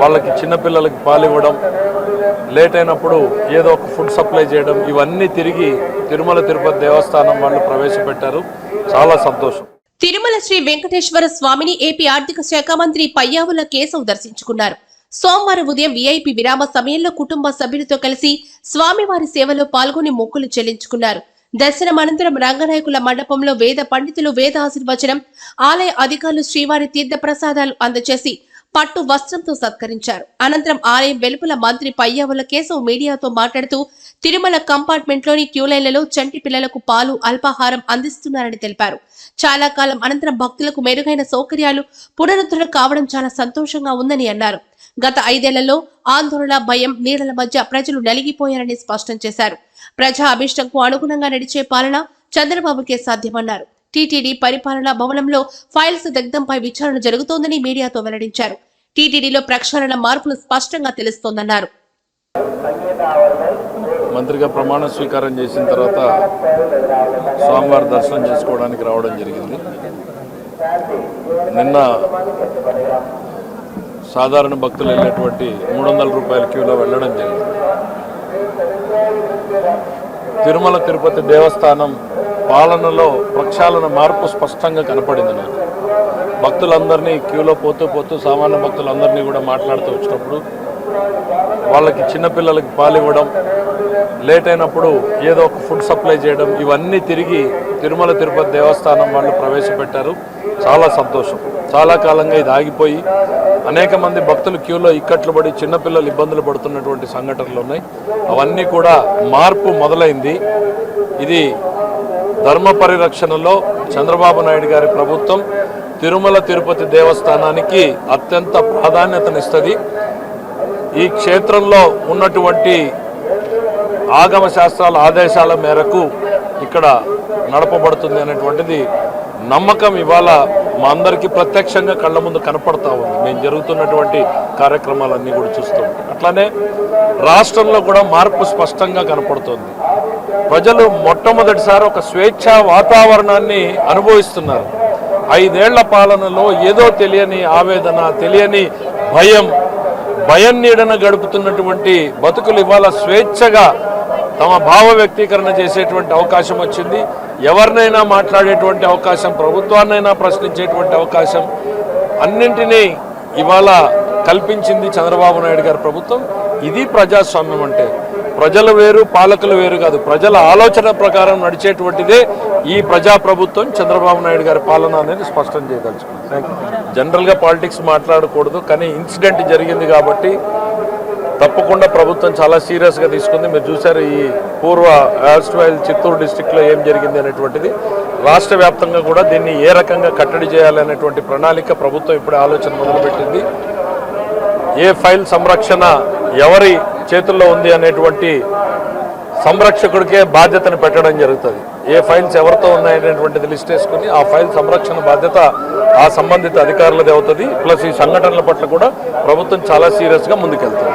వాళ్ళకి చిన్నపిల్లలకి పాలు ఇవ్వడం లేట్ అయినప్పుడు ఏదో ఒక ఫుడ్ సప్లై చేయడం ఇవన్నీ తిరిగి తిరుమల తిరుపతి దేవస్థానం వాళ్ళు ప్రవేశపెట్టారు. చాలా సంతోషం. తిరుమల శ్రీ వెంకటేశ్వర స్వామిని ఏపీ ఆర్థిక శాఖ మంత్రి పయ్యావుల కేశవ్ దర్శించుకున్నారు. సోమవారం ఉదయం విఐపి విరామ సమయంలో కుటుంబ సభ్యులతో కలిసి స్వామివారి సేవలో పాల్గొని మొక్కులు చెల్లించుకున్నారు. దర్శనం అనంతరం రంగనాయకుల మండపంలో వేద పండితులు వేద ఆశీర్వచనం ఆలయ అధికారులు శ్రీవారి తీర్థ ప్రసాదాలు అందజేసి పట్టు వస్త్రంతో సత్కరించారు. అనంతరం ఆలయం వెలుపల మంత్రి పయ్యావుల కేశవ్ మీడియాతో మాట్లాడుతూ తిరుమల కంపార్ట్మెంట్లోని క్యూలైన్లలో చంటి పిల్లలకు పాలు అల్పాహారం అందిస్తున్నారని తెలిపారు. చాలా కాలం అనంతరం భక్తులకు మెరుగైన సౌకర్యాలు పునరుద్ధరణ కావడం చాలా సంతోషంగా ఉందని అన్నారు. గత ఐదేళ్ళలో ఆందోళన భయం నీడల మధ్య ప్రజలు నలిగిపోయారని స్పష్టం చేశారు. ప్రజా అభిష్టంకు అనుగుణంగా నడిచే పాలన చంద్రబాబుకే సాధ్యమన్నారు. టీటీడీ పరిపాలనా భవనంలో ఫైల్స్ దగ్ధంపై విచారణ జరుగుతోందని మీడియాతో వెల్లడించారు. టీటీడీలో ప్రక్షాళన మార్పులు స్పష్టంగా తెలుస్తోందన్నారు. మంత్రిగా ప్రమాణ స్వీకారం చేసిన తర్వాత స్వామివారి దర్శనం చేసుకోవడానికి రావడం జరిగింది. నిన్న సాధారణ భక్తులు వెళ్ళేటువంటి మూడు వందల రూపాయల క్యూలో వెళ్ళడం జరిగింది. తిరుమల తిరుపతి దేవస్థానం పాలనలో ప్రక్షాళన మార్పు స్పష్టంగా కనపడింది నాకు. భక్తులందరినీ క్యూలో పోతూ పోతూ సామాన్య భక్తులందరినీ కూడా మాట్లాడుతూ వచ్చినప్పుడు వాళ్ళకి చిన్నపిల్లలకి పాలు ఇవ్వడం లేట్ అయినప్పుడు ఏదో ఒక ఫుడ్ సప్లై చేయడం ఇవన్నీ తిరిగి తిరుమల తిరుపతి దేవస్థానం వాళ్ళు ప్రవేశపెట్టారు. చాలా సంతోషం. చాలా కాలంగా ఇది ఆగిపోయి అనేక మంది భక్తులు క్యూలో ఇక్కట్లు పడి చిన్నపిల్లలు ఇబ్బందులు పడుతున్నటువంటి సంఘటనలు ఉన్నాయి. అవన్నీ కూడా మార్పు మొదలైంది. ఇది ధర్మ పరిరక్షణలో చంద్రబాబు నాయుడు గారి ప్రభుత్వం తిరుమల తిరుపతి దేవస్థానానికి అత్యంత ప్రాధాన్యతనిస్తుంది. ఈ క్షేత్రంలో ఉన్నటువంటి ఆగమ శాస్త్రాల ఆదేశాల మేరకు ఇక్కడ నడపబడుతుంది అనేటువంటిది నమ్మకం ఇవాళ మా అందరికీ ప్రత్యక్షంగా కళ్ళ ముందు కనపడతా ఉంది. మేము జరుగుతున్నటువంటి కార్యక్రమాలన్నీ కూడా చూస్తూ ఉంటాం. అట్లానే రాష్ట్రంలో కూడా మార్పు స్పష్టంగా కనపడుతుంది. ప్రజలు మొట్టమొదటిసారి ఒక స్వేచ్ఛ వాతావరణాన్ని అనుభవిస్తున్నారు. ఐదేళ్ళ పాలనలో ఏదో తెలియని ఆవేదన తెలియని భయం భయం నీడన గడుపుతున్నటువంటి బతుకులు ఇవాళ స్వేచ్ఛగా తమ భావ వ్యక్తీకరణ చేసేటువంటి అవకాశం వచ్చింది. ఎవరినైనా మాట్లాడేటువంటి అవకాశం ప్రభుత్వాన్నైనా ప్రశ్నించేటువంటి అవకాశం అన్నింటినీ ఇవాళ కల్పించింది చంద్రబాబు నాయుడు గారి ప్రభుత్వం. ఇది ప్రజాస్వామ్యం అంటే ప్రజలు వేరు పాలకులు వేరు కాదు. ప్రజల ఆలోచన ప్రకారం నడిచేటువంటిదే ఈ ప్రజాప్రభుత్వం. చంద్రబాబు నాయుడు గారి పాలన అనేది స్పష్టం చేయదలుచుకున్నాను జనరల్గా పాలిటిక్స్ మాట్లాడకూడదు కానీ ఇన్సిడెంట్ జరిగింది కాబట్టి తప్పకుండా ప్రభుత్వం చాలా సీరియస్గా తీసుకుంది. మీరు చూసారు ఈ పూర్వ యాస్ట్వైల్ చిత్తూరు డిస్టిక్లో ఏం జరిగింది అనేటువంటిది. రాష్ట్ర వ్యాప్తంగా కూడా దీన్ని ఏ రకంగా కట్టడి చేయాలనేటువంటి ప్రణాళిక ప్రభుత్వం ఇప్పుడే ఆలోచన మొదలుపెట్టింది. ఏ ఫైల్ సంరక్షణ ఎవరి చేతుల్లో ఉంది అనేటువంటి సంరక్షకుడికే బాధ్యతను పెట్టడం జరుగుతుంది. ఏ ఫైల్స్ ఎవరితో ఉన్నాయనేటువంటిది లిస్ట్ వేసుకుని ఆ ఫైల్ సంరక్షణ బాధ్యత ఆ సంబంధిత అధికారులది అవుతుంది. ప్లస్ ఈ సంఘటనల పట్ల కూడా ప్రభుత్వం చాలా సీరియస్గా ముందుకెళ్తుంది.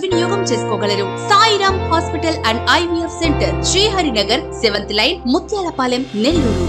సద్వినియోగం చేసుకోగలరు. Sairam hospital and IVF centre Sriharinagar seventh line Muthyalapalem Nellore.